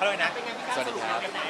เขาเลยนะเป็นไงพี่ก้าวสวัสดีครับสปแล้วกันไหน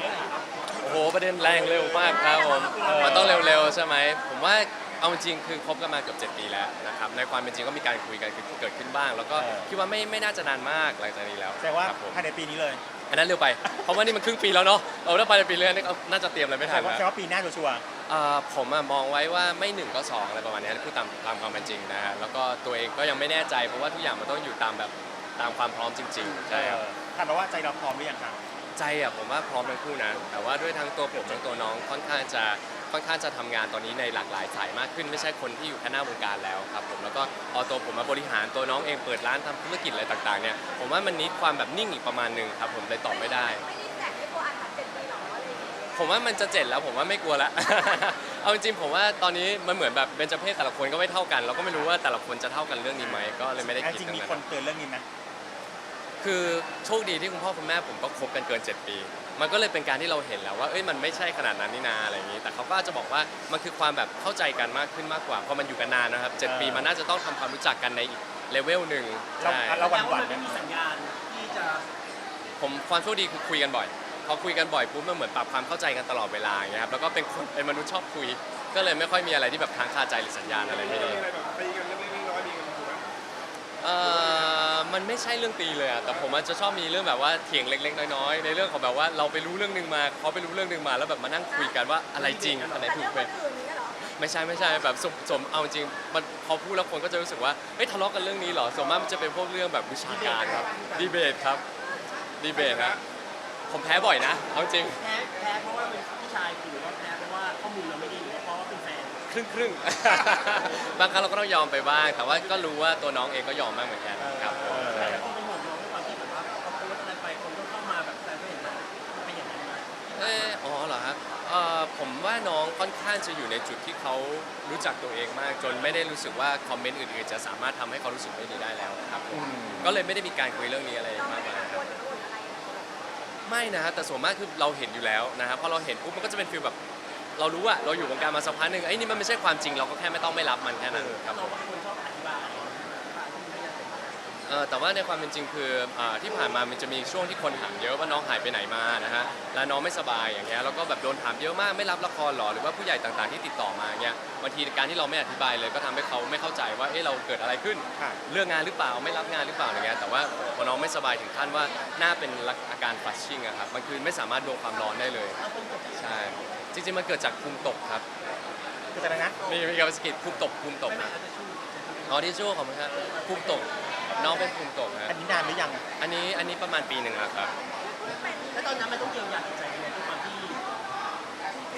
โอ้โห ประเด็นแรงเร็วมากครับผมมันต้องเร็วๆ ใช่ไหม ผมว่าเอาจริงๆคือคบกันมาเกือบ 7 ปีแล้วนะครับ ในความเป็นจริงก็มีการคุยกันเกิดขึ้นบ้าง แล้วก็เออ คิดว่าไม่ไม่น่าจะนานมากหลังจากนี้แล้วแสดงว่าครับผมภายในปีนี้เลยอันนั้นเร็วไป เพราะว่านี่มันครึ่งปีแล้วเนาะเราถ้าไปในปีเรื่อยนี่ก็น่าจะเตรียมอะไรไม่แสทัดนงว่าแล้วแสดงว่าปีหน้าชัวร์เอ่อผมอะมองไว้ว่าไม่หนึ่งก็สองอะไรประมาณนี้พูดตามตามความเป็นจริงนะฮะแล้วก็ตัวเองก็ยังไม่แน่ใจเพราะว่าทุกอย่างมันต้องอยู่ตามแบบ ตามความพร้อมจริงๆๆใช่ครับเออถามมาว่าใจเราพร้อมหรือยังครับใจอะผมว่าพร้อมทั้งคู่นะ แต่ว่าด้วยทั้งตัวผมทั้งตัวน้องค่อนข้างจะค่อนข้างจะทำงานตอนนี้ในหลากหลายสายมากขึ้นไม่ใช่คนที่อยู่แค่หน้าวงการแล้วครับผมแล้วก็พอตัวผมมาบริหารตัวน้องเองเปิดร้านทำธุรกิจอะไรต่างๆเนี่ยผมว่ามันนิดความแบบนิ่งอีกประมาณหนึ่งครับผมเลยตอบไม่ได้ ไม่ได้แจกให้ตัวอันทัดเจ็ดปีหรออะไรอย่างเงี้ยผมว่ามันจะเจ็ดแล้วผมว่าไม่กลัวละ เอาจริงๆผมว่าตอนนี้มันเหมือนแบบเบญจเพศแต่ละคนก็ไม่เท่ากัน เราก็ไม่รู้ว่าแต่ละคนจะเท่ากันเรื่องนี้ไหมก็เลยไม่ได้คิดจริงตรงๆมีนั้นคนเตือนเรื่องนี้ไหมคือโชคดีที่คุณพ่อคุณแม่ผมก็คบกันเกิน 7 ปี มันก็เลยเป็นการที่เราเห็นแล้วว่าเอ้ยมันไม่ใช่ขนาดนั้นนี่นาอะไรอย่างนี้ แต่เขาก็อาจจะบอกว่ามันคือความแบบเข้าใจกันมากขึ้นมากกว่าเพราะมันอยู่กันนานนะครับเจ็ดปีมันน่าจะต้องทำความรู้จักกันในอีกเลเวลหนึ่งเราใช่เราหแปลวั่นว่าหวั่นมันไหม ไม่มีสัญญาณที่จะ ผมความโชคดีคือคุยกันบ่อยพ อคุยกันบ่อยปุ๊บมันเหมือนปรับความเข้าใจกันตลอดเวลาอย่างเงี้ยครับแล้วก็เป็นคนเป็นมนุษย์ชอบคุย ก็เลยไม่ค่อยมีอะไรที่แบบค้างคาใจหรือสัญญาณอะไรไม่ดีมีอะไรแบบตีกันเล็กๆน้อยๆมีกันถูกไหมเอ่อมันไม่ใช่เรื่องตีเลยอะแต่ผมอาจจะชอบมีเรื่องแบบว่าเถียงเล็ก ๆ น้อยๆในเรื่องของแบบว่าเราไปรู้เรื่องหนึงมาเขาไปรู้เรื่องหนึงมาแล้วแบบมานั่งคุยกันว่าอะไรจริงอันไหนแต่ถูเรื่กองไปคนอื่นนี่เหรอไม่ใช่ไม่ใช่แบบสมสมเอาจริงมันพอพูดแล้วคนก็จะรู้สึกว่าเฮ้ยทะเลาะกันเรื่องนี้เหรอส่วนมากมันจะเป็นพวกเรื่องแบบวิชาการครับดีเบตครับดีเบตนะ ผมแพ้บ่อยนะ เอาจริง แพ้แพ้เพราะว่าเป็นผู้ชายหรือว่าแพ้เพราะว่าข้อมูลเราไม่ดีหรือว่าเพราะว่าเป็นแฟนครึ่งครึ่งๆ บางครั้งเราก็ต้องยอมไปบ้าง แต่ว่าก็รู้ว่าตัวน้องเองก็ยอมมากเหมือนกันครับผมแต่ละคนเป็นห่วงน้องด้วยความที่แบบว่าเขาโพสต์อะไรไปคนก็เข้ามาแบบแต่ก็เห็นว่าเป็นอย่างนั้นไหมเอออ๋อเหรอครับเอ่อผมว่าน้องค่อนข้างจะอยู่ในจุดที่เขารู้จักตัวเองมาก จนไม่ได้รู้สึกว่าคอมเมนต์อื่นๆ จะสามารถทำให้เขารู้สึกไม่ดีได้แล้วครับผมก็เลยไม่ได้มีการคุยเรื่องนี้อะไรเรามากไม่มายได้คกัรังบวลกังวลอะ ไม่นะฮะแต่ส่วนมากคือเราเห็นอยู่แล้วนะครับพอเราเห็นปุ๊บมันก็จะเป็นฟีลแบบ เรารู้ว่าเราอยู่วงการมาสักพักหนึ่งไอ้นี่มันไม่ใช่ความจริงเราก็แค่ไม่ต้องไม่รับมันแค่นั้นครับ เราเป็นคนชอบอธิบายอธิบายที่ไม่ได้เป็น เออแต่ว่าในความเป็นจริงคืออ่าที่ผ่านมามันจะมีช่วงที่คนถามเยอะว่าน้องหายไปไหนมานะฮะแล้วน้องไม่สบายอย่างเงี้ยแล้วก็แบบโดนถามเยอะมากไม่รับละครหรอหรือว่าผู้ใหญ่ต่างๆที่ติดต่อมาเงี้ยบางทีการที่เราไม่อธิบายเลยก็ทำให้เขาไม่เข้าใจว่าเอ๊ะเราเกิดอะไรขึ้น ค่ะ เรื่องงานหรือเปล่าไม่รับงานหรือเปล่าอย่างเงี้ยแต่ว่าพอน้องไม่สบายถึงขั้นว่าหน้าเป็นอาการฟัชชิ่งอะครับมันคือไม่สามารถโดนความร้อนได้เลยเราเป็นคนใช่จริงๆมันเกิดจากภูมิตกครับคืออะไรนะ มีมีการสะกิดภูมิตกภูมิตกไม่นะอาจจะชูอ๋อที่ชั่วของมันครับภูมิตก น้องเป็นภูมิตกฮะอันนี้นานหรือยัง อันนี้อันนี้ประมาณปีหนึ่งแล้วครับ แล้วตอนนั้นมันต้องเยียวยาจิตใจยังไงด้วยความที่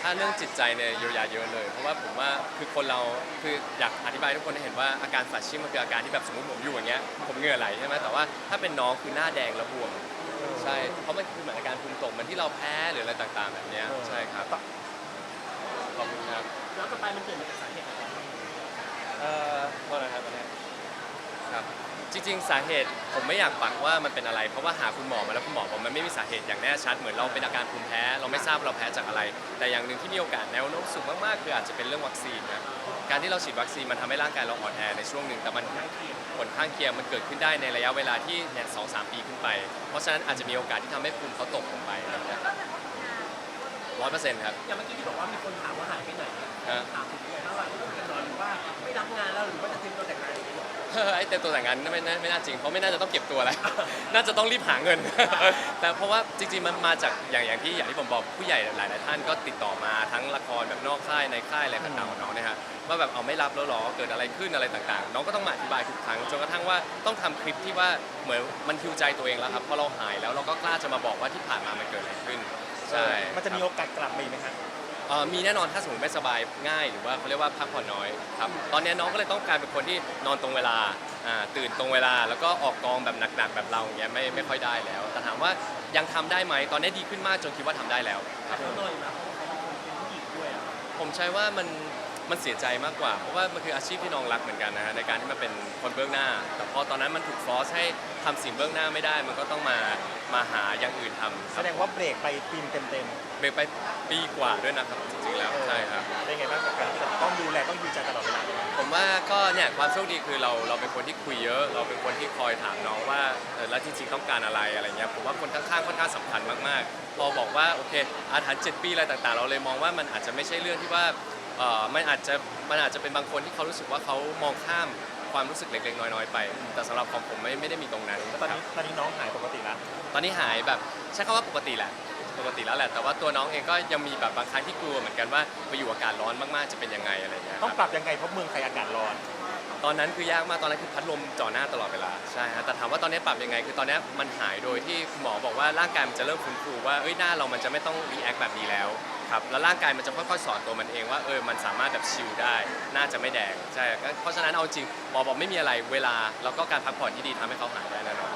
ถ้าเรื่องจิตใจเนี่ยเยียวยาเยอะเลย เพราะว่าผมว่าคือคนเราคืออยากอธิบายให้ทุกคนได้เห็นว่าอาการฝัดชิ่งมันคืออาการที่แบบสมมติผมอยู่อย่างเงี้ยผมเหงื่อไหลใช่ไหมแต่ว่าถ้าเป็นน้องคือหน้าแดงแล้วบวมใช่เพราะมันคือเหมือนอาการภูมิตกเหมันที่เราแพ้หรืออะไรต่างๆแบบเนี้ยใช่ครับขอบคุณครับแล้วต่อไปมันเกิดมาจากสาเหตุอะไร เอ่อโทษนะครับอันเนี้ยครับ จริงๆ สาเหตุผมไม่อยากปักว่ามันเป็นอะไร เพราะว่าหาคุณหมอมาแล้วคุณหมอบอกมันไม่มีสาเหตุอย่างแน่ชัดเหมือนเราเป็นอาการภูมิแพ้ เราไม่ทราบเราแพ้จากอะไร แต่อย่างหนึ่งที่มีโอกาสแนวโน้มสูงมากๆคืออาจจะเป็นเรื่องวัคซีนนะการที่เราฉีดวัคซีนมันทำให้ร่างกายเราอ่อนแอในช่วงหนึ่งแต่มันผลข้างเคียงมันเกิดขึ้นได้ในระยะเวลาที่เนี่ยสองสามปีขึ้นไป เพราะฉะนั้นอาจจะมีโอกาสที่ทำให้ภูมิเขาตกลงไปร้อยเปอร์เซ็นต์ครับอย่างเมื่อกี้ที่บอกว่ามีคนถามว่าหายไปไหน ฮะ ถามถึงยังไงบ้างว่าจะนอนหรือว่าไม่รับงานแล้วหรือว่าจะทิ้งตัวแต่งงาน อย่างนี้หรอไอ้เต็มตัวแต่งงานไม่น่าไม่น่าจริงเพราะไม่น่าจะต้องเก็บตัวแล้ว น่าจะต้องรีบหาเงิน แต่เพราะว่าจริงๆมันมาจากอย่างอย่างที่อย่างที่ผมบอกผู้ใหญ่หลายๆท่านก็ติดต่อมาทั้งละครแบบนอกค่ายในค่ายอะไรต่างๆของน้องเนะฮะว่าแบบเอาไม่รับแล้วหรอเกิดอะไรขึ้นอะไรต่างๆ น้องก็ต้องมาอธิบายทุกครั้งจนกระทั่งว่าต้องทำคลิปที่ว่าเหมือนมันคิวใจตัวเองแล้วครับพอเราหายแล้วเราก็กล้าจะมาบอกว่าที่ผ่านมามันเกิดอะไรขึ้นใช่ มันจะมีโอกาสกล อีกไหมครับเอ่อมีแน่นอนถ้าสมมติไม่สบายง่ายหรือว่าเขาเรียกว่าพักผ่อนน้อยครับตอนนี้น้องก็เลยต้องกลารเป็นคนที่นอนตรงเวลาอ่าตื่นตรงเวลา แล้วก็ออกกองแบบหนักๆแบบเราอย่างเงี้ยไม่ไม่ค่อยได้แล้ว แต่ถามว่ายังทำได้ไหมตอนนี้ดีขึ้นมากจนคิดว่าทำได้แล้วครับเขาหน่อยนะเพราะว่าเขาเป็นคนเป็นผู้หญิงด้วยอะผมใช้ว่ามันมันเสียใจมากกว่า เพราะว่ามันคืออาชีพที่น้องรักเหมือนกันนะฮะในการที่มาเป็ นคนเบื้องหน้า แต่พอตอนนั้นมันถูกฟอร์สให้ทำสิ่งเบื้องหน้าไม่ได้ มันก็ต้องมามาหาอย่างอื่นทำคแสรับดงว่าเบรกไปปีนเต็มเบรกไปปีกว่าด้วยนะครับจริงๆแล้วใช่ครับ ๆเป็นไงบ้างกับการที่แบบต้องดูแลต้องดูใจตลอดเวลาผมว่าก็เนี่ยความโชคดีคือเราเราเป็นคนที่คุยเยอะ เราเป็นคนที่คอยถามน้องว่าเออแล้วจริงๆต้องการอะไรอะไรเงี้ยผมว่าคนข้างๆค่อนข้างสำคัญมากๆ พอบอกว่าโอเคอาถรรพ์7ปีอะไรต่างๆ เราเลยมองว่ามันอาจจะไม่ใช่เรื่องที่ว่าเออมันอาจจะมันอาจจะเป็นบางคนที่เขารู้สึกว่าเขามองข้าม ความรู้สึกเล็กๆน้อยๆไป แต่สำหรับของผมไม่ไม่ได้มีตรงนั้นแล้วตอนครับ นี้ตอนนี้น้องหายปกติแล้ว ตอนนี้หายแบบใช้คำว่าปกติแหละ ปกติแล้วแหละ แต่ว่าตัวน้องเองก็ยังมีแบบบางครั้งที่กลัวเหมือนกันว่าไปอยู่อากาศร้อนมากๆจะเป็นยังไงอะไรเงี้ยคต้อรังบปรับยังไงเพราะเมืองไทยอากาศร้อน ตอนนั้นคือยากมากตอนนั้นคือพัดลมจ่อหน้าตลอดเวลาใช่ฮะแต่ถามว่าตอนนี้ปรับยังไง คือตอนนี้มันหายโดยที่คุณหมอบอกว่าร่างกายมันจะเริ่มฟื้นฟูว่าเอ้ยหน้าเรามันจะไม่ต้องรีแอคแบบนี้แล้ว ครับแล้วร่างกายมันจะค่อยๆสอนตัวมันเองว่าเออมันสามารถแบบชิลได้ น่าจะไม่แดงใช่ก็เพราะฉะนั้นเอาจริงหมอบอกไม่มีอะไรเวลาแล้วก็การพักผ่อนที่ดีทำให้เขาหายได้แน่นอน